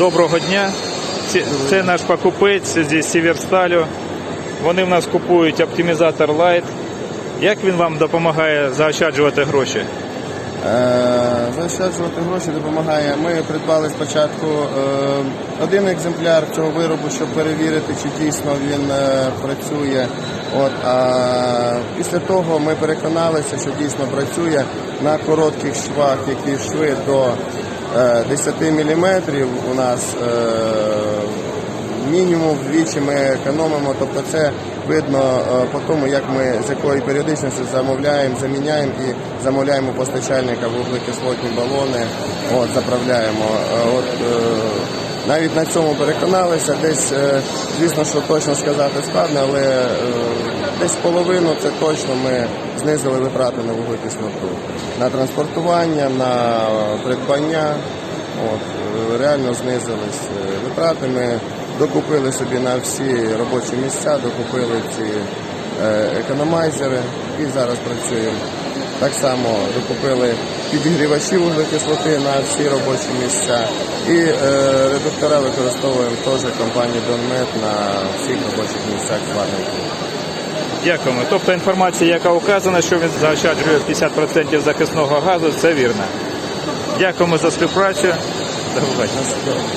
Доброго дня. Це, наш покупець зі Сіверсталю. Вони в нас купують оптимізатор Light. Як він вам допомагає заощаджувати гроші? Е, Заощаджувати гроші допомагає. Ми придбали спочатку е, один екземпляр цього виробу, щоб перевірити, чи дійсно він е, працює. От, а після того ми переконалися, що дійсно працює на коротких швах, які шви до 10 мм. У нас е, мінімум вдвічі ми економимо, тобто це видно е, по тому, як ми з якої періодичності замовляємо, заміняємо і замовляємо постачальника вуглекислотні балони, от, заправляємо. Е, От, е, навіть на цьому переконалися, десь, е, звісно, що точно сказати складно, але е, десь половину це точно ми знизили витрати на вуглекислоту, на транспортування, на придбання. От, е, реально знизились е, витрати. Ми докупили собі на всі робочі місця, докупили ці е, економайзери і зараз працюємо. Так само докупили підігрівачі вуглекислоти на всі робочі місця. І е, редуктора використовуємо теж компанії Донмет на всіх робочих місцях зварників. Дякуємо. Тобто інформація, яка указана, що він заощаджує 50% захисного газу, це вірно. Дякуємо за співпрацю. До побачення.